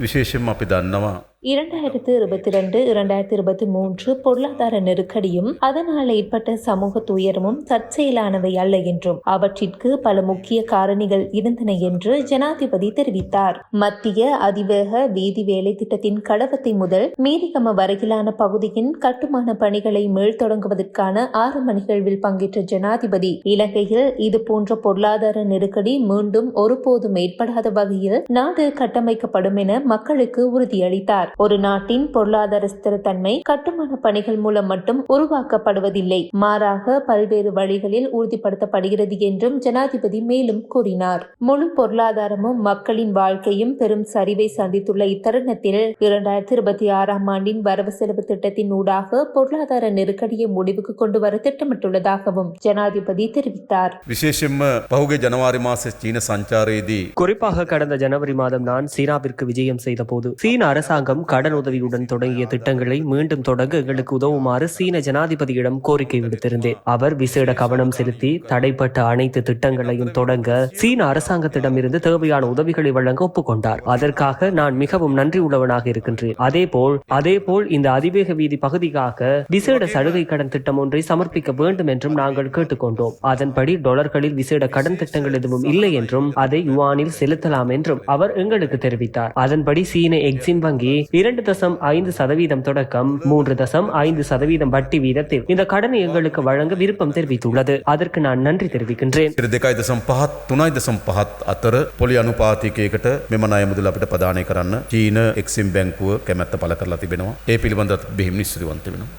විශේෂෙන් අපි දන්නවා இரண்டாயிரத்து இருபத்தி ரெண்டு இரண்டாயிரத்து இருபத்தி மூன்று பொருளாதார நெருக்கடியும் அதனால் ஏற்பட்ட சமூக துயரமும் தற்செயலானவை அல்ல என்றும் அவற்றிற்கு பல முக்கிய காரணிகள் இருந்தன என்று ஜனாதிபதி தெரிவித்தார். மத்திய அதிவேக வீதி வேலை திட்டத்தின் கடவத்தை முதல் மீரிகம வரையிலான பகுதியின் கட்டுமான பணிகளை மீள்தொடங்குவதற்கான ஆரம்ப நிகழ்வில் பங்கேற்ற ஜனாதிபதி இலங்கையில் இது போன்ற பொருளாதார நெருக்கடி மீண்டும் ஒருபோதும் ஏற்படாத வகையில் நாடு கட்டமைக்கப்படும் என மக்களுக்கு உறுதியளித்தார். ஒரு நாட்டின் பொருளாதார ஸ்திரத்தன்மை கட்டுமான பணிகள் மூலம் மட்டும் உருவாக்கப்படுவதில்லை. மாறாக பல்வேறு வழிகளில் உறுதிப்படுத்தப்படுகிறது என்றும் ஜனாதிபதி மேலும் கூறினார். முழு பொருளாதாரமும் மக்களின் வாழ்க்கையும் பெரும் சரிவை சந்தித்துள்ள இத்தருணத்தில் இரண்டாயிரத்தி இருபத்தி ஆறாம் ஆண்டின் வரவு செலவு திட்டத்தின் ஊடாக பொருளாதார நெருக்கடியை முடிவுக்கு கொண்டு வர திட்டமிட்டுள்ளதாகவும் ஜனாதிபதி தெரிவித்தார். ஜனவரி மாச சீன குறிப்பாக கடந்த ஜனவரி மாதம் நான் சீனாவிற்கு விஜயம் செய்த போது சீன அரசாங்கம் கடன் உதவியுடன் தொடங்கிய திட்டங்களை மீண்டும் தொடங்க எங்களுக்கு உதவுமாறு சீன ஜனாதிபதியிடம் கோரிக்கை விடுத்திருந்தேன். அவர் விசேட கவனம் செலுத்தி தடைப்பட்ட அனைத்து திட்டங்களையும் தொடங்க சீன அரசாங்கத்திடமிருந்து தேவையான உதவிகளை வழங்க ஒப்புக்கொண்டார். அதற்காக நான் மிகவும் நன்றி உள்ளவனாக இருக்கின்றேன். அதே போல் இந்த அதிவேக வீதி பகுதிக்காக விசேட சலுகை கடன் திட்டம் ஒன்றை சமர்ப்பிக்க வேண்டும் என்றும் நாங்கள் கேட்டுக்கொண்டோம். அதன்படி டாலர்களில் விசேட கடன் திட்டங்கள் எதுவும் இல்லை என்றும் அதை யுவானில் செலுத்தலாம் என்றும் அவர் எங்களுக்கு தெரிவித்தார். அதன்படி சீன எக்ஸிம் வங்கி இரண்டு தசம் ஐந்து சதவீதம் தொடக்கம் மூன்று தசம் ஐந்து சதவீதம் வட்டி வீதத்தில் இந்த கடனை எங்களுக்கு வழங்க விருப்பம் தெரிவித்துள்ளது அதற்கு நான் நன்றி தெரிவிக்கின்றேன் ඉර දෙකයි දසම් පහත් තුනයි දසම් පහත් අතර පොලි අනුපාතිකයකට මෙම අය මුදල අපිට ප්‍රධානය කරන්න චීන එක්සිම් බැංකුව කැමැත්ත පල කරලා තිබෙනවා ඒ පිළිබඳත් බෙහිම් නිස්තුරිවන්ත වෙනවා.